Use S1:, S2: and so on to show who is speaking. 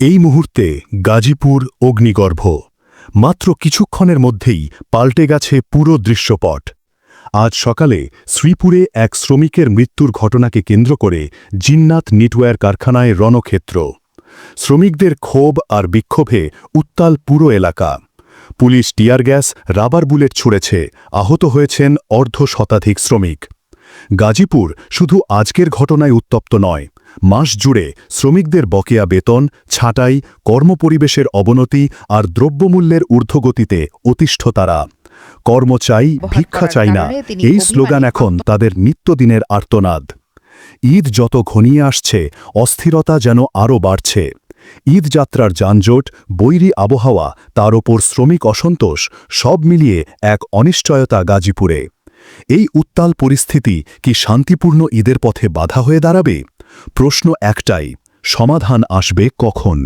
S1: এই মুহূর্তে গাজীপুর অগ্নিগর্ভ। মাত্র কিছুক্ষণের মধ্যেই পাল্টে গেছে পুরো দৃশ্যপট। আজ সকালে শ্রীপুরে এক শ্রমিকের মৃত্যুর ঘটনাকে কেন্দ্র করে জিন্নাত নিটওয়্যার কারখানায় রণক্ষেত্র। শ্রমিকদের ক্ষোভ আর বিক্ষোভে উত্তাল পুরো এলাকা। Police tear gas, rubber bullet ছুঁড়েছে, আহত হয়েছেন অর্ধ শতাধিক শ্রমিক। গাজীপুর শুধু আজকের ঘটনায় উত্তপ্ত নয় মাস জুড়ে শ্রমিকদের বকেয়া বেতন ছাঁটাই কর্মপরিবেশের অবনতি আর দ্রব্যমূল্যের ঊর্ধ্বগতিতে অতিষ্ঠ তারা। কর্ম চাই ভিক্ষা চাই না। এই স্লোগান এখন তাদের নিত্যদিনের আর্তনাদ। ঈদ যত ঘনিয়ে আসছে অস্থিরতা যেন আরও বাড়ছে। ঈদ যাত্রার যানজট বৈরী আবহাওয়া তার ওপর শ্রমিক অসন্তোষ সব মিলিয়ে এক অনিশ্চয়তা গাজীপুরে। এই উত্তাল পরিস্থিতি কি শান্তিপূর্ণ ঈদের পথে বাধা হয়ে দাঁড়াবে? প্রশ্ন একটাই সমাধান আসবে কখন?